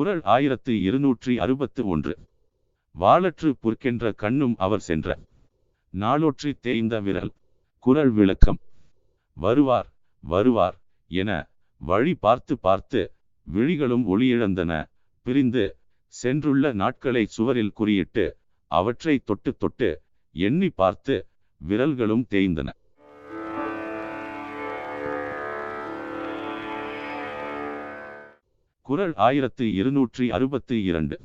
குரல் ஆயிரத்து இருநூற்றி அறுபத்து ஒன்று. வாளற்று புற்கென்ற கண்ணும் அவர் சென்ற. நாளொற்றி தேய்ந்த விரல். குரல் விளக்கம். வருவார் வருவார் என வழி பார்த்து பார்த்து விழிகளும் ஒளியிழந்தன. பிரிந்து சென்றுள்ள நாட்களை சுவரில் குறியிட்டு அவற்றை தொட்டு தொட்டு எண்ணி பார்த்து விரல்களும் தேய்ந்தன. குரல் ஆயிரத்து இருநூற்றி அறுபத்து இரண்டு.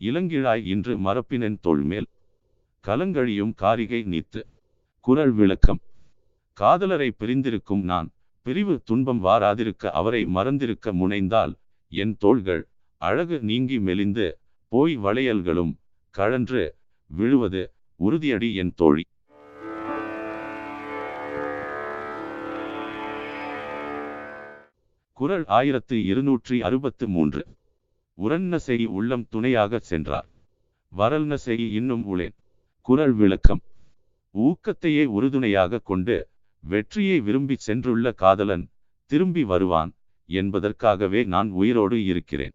இளங்கிழாய் இன்று மரப்பினன் தோள்மேல். கலங்கழியும் காரிகை நீத்து. குரல் விளக்கம். காதலரை பிரிந்திருக்கும் நான். பிரிவு துன்பம் வாராதிருக்க அவரை மறந்திருக்க முனைந்தால் என் தோள்கள் அழகு நீங்கி மெலிந்து போய் வளையல்களும் கழன்று விழுவது உறுதியடி என் தோழி. குரல் ஆயிரத்து இருநூற்றி அறுபத்து மூன்று. உரன்ன செய் உள்ளம் துணையாக சென்றார். வரல்ன செய் இன்னும் உளேன். குரல் விளக்கம். ஊக்கத்தையே உறுதுணையாக கொண்டு வெற்றியை விரும்பி சென்றுள்ள காதலன் திரும்பி வருவான் என்பதற்காகவே நான் உயிரோடு இருக்கிறேன்.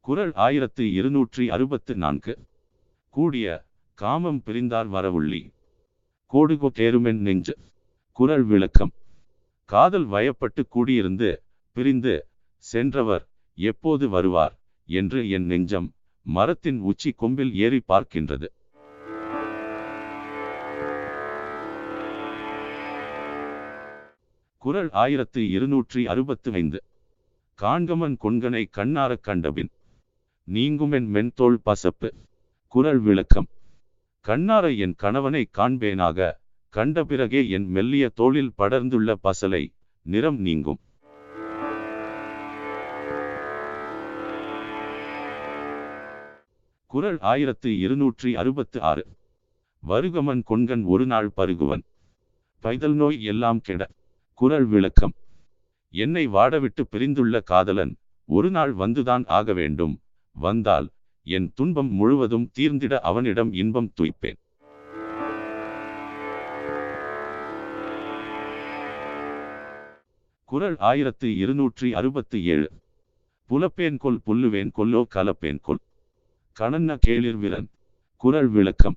குரல் ஆயிரத்து இருநூற்றி அறுபத்து நான்கு. கூடிய காமம் பிரிந்தார் வரவுள்ளி. கோடுகோ தேருமென் நெஞ்சு. குரல் விளக்கம். காதல் வயப்பட்டு கூடியிருந்து பிரிந்து சென்றவர் எப்போது வருவார் என்று என் நெஞ்சம் மரத்தின் உச்சி கொம்பில் ஏறி பார்க்கின்றது. குரல் ஆயிரத்து இருநூற்றி அறுபத்து ஐந்து காண்கமன் கொன்கனை கண்ணாரக் கண்டபின். நீங்குமென் மென்தோள் பசப்பு. குரல் விளக்கம். கண்ணார என் கணவனை காண்பேனாக. கண்ட பிறகே என் மெல்லிய தோளில் படர்ந்துள்ள பசலை நிறம் நீங்கும். குரல் ஆயிரத்து இருநூற்றி அறுபத்து ஆறு. வருகமன் கொன்கன் ஒரு நாள் பருகுவன். பைதல் நோய் எல்லாம் கெட. குரல் விளக்கம். என்னை வாடவிட்டு பிரிந்துள்ள காதலன் ஒரு நாள் வந்துதான் ஆக வேண்டும். வந்தால் என் துன்பம் முழுவதும் தீர்ந்திட அவனிடம் இன்பம் துய்ப்பேன். குரல் ஆயிரத்து இருநூற்றி அறுபத்து ஏழு. புலப்பேன் கொல் புல்லுவேன் கொல்லோ கலப்பேன் கொல். கணன்ன கேளிர் விரன். குரல் விளக்கம்.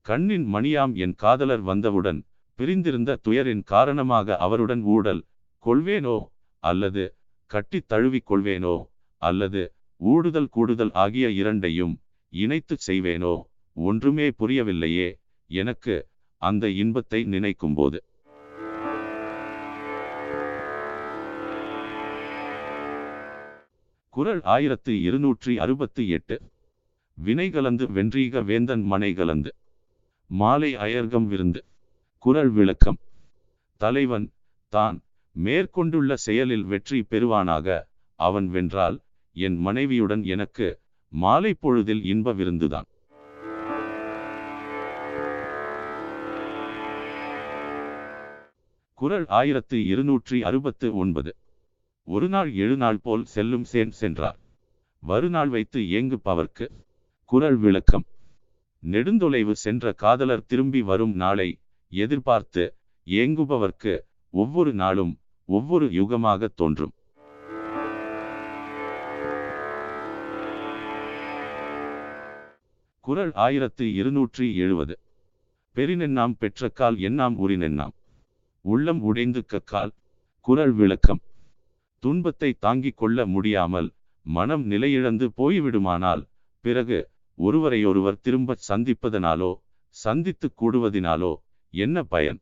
கண்ணின் மணியாம் என் காதலர் வந்தவுடன் பிரிந்திருந்த துயரின் காரணமாக அவருடன் ஊடல் கொள்வேனோ? அல்லது கட்டித் தழுவிக் கொள்வேனோ? அல்லது ஊடுதல் கூடுதல் ஆகிய இரண்டையும் இணைத்துச் செய்வேனோ? ஒன்றுமே புரியவில்லையே எனக்கு அந்த இன்பத்தை நினைக்கும்போது. குரல் ஆயிரத்து இருநூற்றி அறுபத்தி எட்டு. வினை கலந்து வென்றீக வேந்தன் மனை கலந்து. மாலை அயர்கம் விருந்து. குரல் விளக்கம். தலைவன் தான் மேற்கொண்டுள்ள செயலில் வெற்றி பெறுவானாக அவன் வென்றால் என் மனைவியுடன் எனக்கு மாலை பொழுதில் இன்ப விருந்துதான். குரல் ஆயிரத்து இருநூற்றி அறுபத்து ஒன்பது. ஒரு நாள் எழு நாள் போல் செல்லும் சேன் சென்றார். வருநாள் வைத்து ஏங்குப்பவர்க்கு குரல் விளக்கம். நெடுந்தொலைவு சென்ற காதலர் திரும்பி வரும் நாளை எதிர்பார்த்து ஏங்குபவர்க்கு ஒவ்வொரு நாளும் ஒவ்வொரு யுகமாக தோன்றும். குரல் ஆயிரத்து இருநூற்றி எழுபது பெரினென்னாம் பெற்ற கால் என்னாம் உரினென்னாம் உள்ளம் உடைந்து கக்கால் குரல் விளக்கம். துன்பத்தை தாங்கிக் கொள்ள முடியாமல் மனம் நிலையிழந்து போய்விடுமானால் பிறகு ஒருவரையொருவர் திரும்பச் சந்திப்பதனாலோ சந்தித்துக் கூடுவதினாலோ என்ன பயன்?